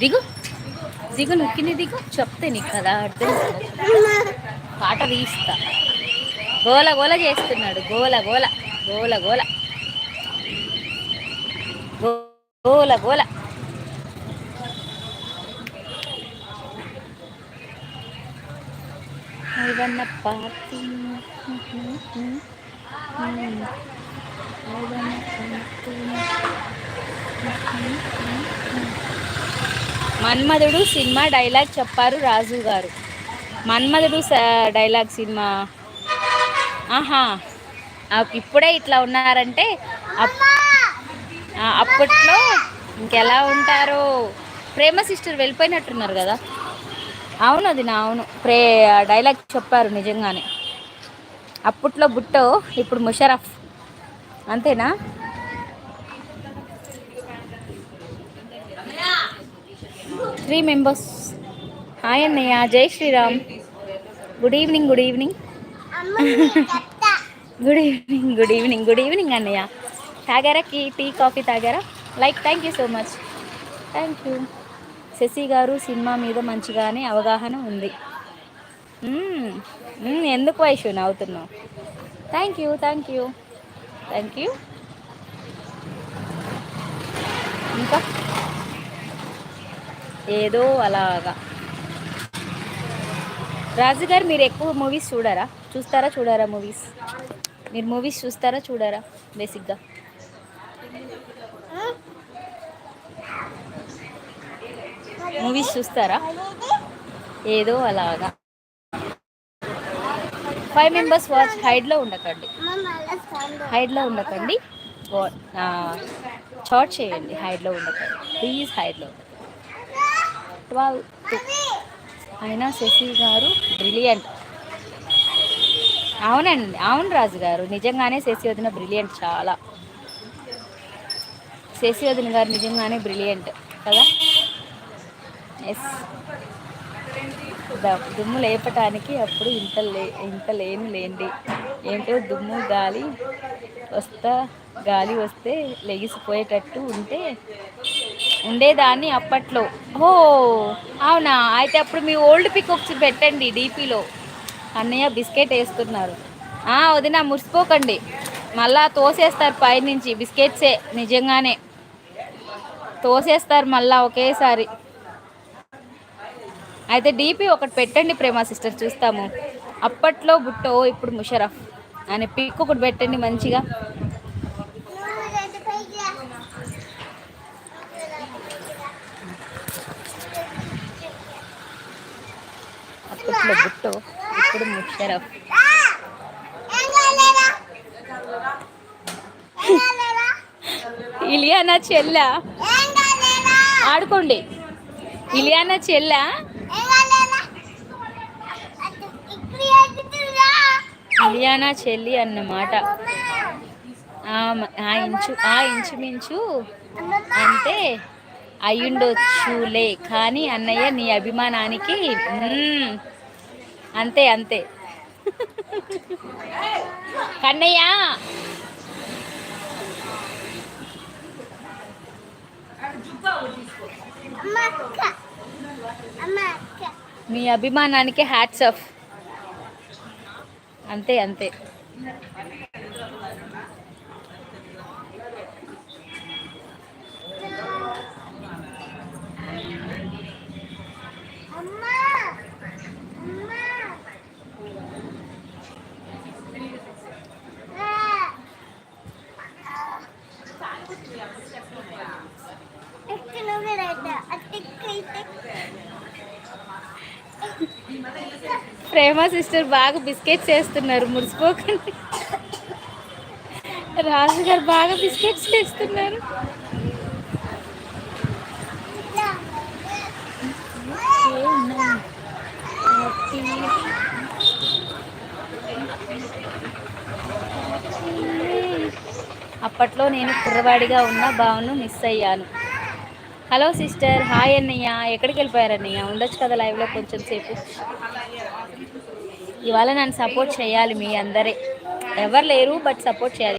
దిగు. దిగు నొక్కిని దిగు. చెప్తే నీకు కదా అర్థం. పాట తీస్తా. గోల గోల చేస్తున్నాడు. గోల గోల గోల గోల. గోల గోల. ఇవన్న పార్టీ? మన్మధుడు సినిమా డైలాగ్ చెప్పారు రాజు గారు. మన్మధుడు స- డైలాగ్ సినిమా. ఆహా. ఇప్పుడే ఇట్లా ఉన్నారంటే అప్- అప్పట్లో ఇంకెలా ఉంటారో. ప్రేమ సిస్టర్ వెళ్ళిపోయినట్టున్నారు కదా. అవును అది నా అవును. ప్రే డైలాగ్ చెప్పారు నిజంగానే. అప్పట్లో బుట్టో ఇప్పుడు ముషరఫ్. అంతేనా? త్రీ మెంబర్స్ హాయ్ అన్నయ్య. జై Sriram. Good evening good evening good evening good evening good evening అన్నయ్య. తాగారా టీ టీ కాఫీ తాగారా? Like thank you so much thank you Sashi గారు సినిమా మీద మంచిగానే అవగాహన ఉంది. Hmm. Hmm, ఎందుకు వయసు నవ్వుతున్నావు? Thank you thank you thank you ఇంకా? ఏదో అలాగా. రాజు గారు మీరు ఎక్కువ మూవీస్ చూడరా? చూస్తారా చూడారా మూవీస్ మీరు మూవీస్ చూస్తారా చూడారా బేసిక్గా మూవీస్ చూస్తారా? ఏదో అలాగా. ఫైవ్ మెంబర్స్ వాచ్ హైడ్లో ఉండకండి. హైడ్లో ఉండకండి. షార్ట్ చేయండి. హైడ్లో ఉండకండి. ప్లీజ్ హైడ్లో ట్వెల్వ్ అయినా శశి గారు బ్రిలియంట్ అవునండి అవును రాజు గారు. నిజంగానే శశి వదిన బ్రిలియంట్ చాలా. శశి వదిన గారు నిజంగానే బ్రిలియంట్ కదా? ఎస్ దుమ్ము లేపటానికి అప్పుడు ఇంత లే ఇంత లేను లేండి. ఏంటో దుమ్ము గాలి వస్తా గాలి వస్తే లెగిసిపోయేటట్టు ఉంటే ఉండేదాన్ని అప్పట్లో. ఓ అవునా? అయితే అప్పుడు మీ ఓల్డ్ పిక్ పెట్టండి డీపీలో. అన్నయ్య బిస్కెట్ వేస్తున్నారు. వదిన మురిసిపోకండి. మళ్ళా తోసేస్తారు పైనుంచి. బిస్కెట్సే నిజంగానే. తోసేస్తారు మళ్ళా ఒకేసారి. అయితే డీపీ ఒకటి పెట్టండి ప్రేమ సిస్టర్ చూస్తాము. అప్పట్లో బుట్టో ఇప్పుడు ముషరఫ్ అనే పిక్ ఒకటి పెట్టండి మంచిగా. అప్పట్లో బుట్టో ఇప్పుడు ముషరఫ్. ఇలియానా చెల్ల? ఆడుకోండి. ఇలియానా చెల్ల? ఇలియానా చెల్లి అన్నమాట. ఆ ఇంచు ఆ ఇంచుమించు అంటే అయ్యుండొచ్చులే కానీ అన్నయ్య నీ అభిమానానికి అంతే అంతే. కన్నయ్య! మీ అభిమానానికి హ్యాట్స్ ఆఫ్. అంతే అంతే. ప్రేమ సిస్టర్ బాగా బిస్కెట్స్ చేస్తున్నారు మురిసిపోకండి. రాజు గారు బాగా బిస్కెట్స్ చేస్తున్నారు అప్పట్లో నేను కుర్రవాడిగా ఉన్న బావును మిస్ అయ్యాను. హలో సిస్టర్ హాయ్ అన్నయ్య. ఎక్కడికి వెళ్ళిపోయారన్నయ్య ఉండొచ్చు కదా లైవ్లో కొంచెం సేపు. ఇవాళ నన్ను సపోర్ట్ చేయాలి మీ అందరే. ఎవరు లేరు బట్ సపోర్ట్ చేయాలి.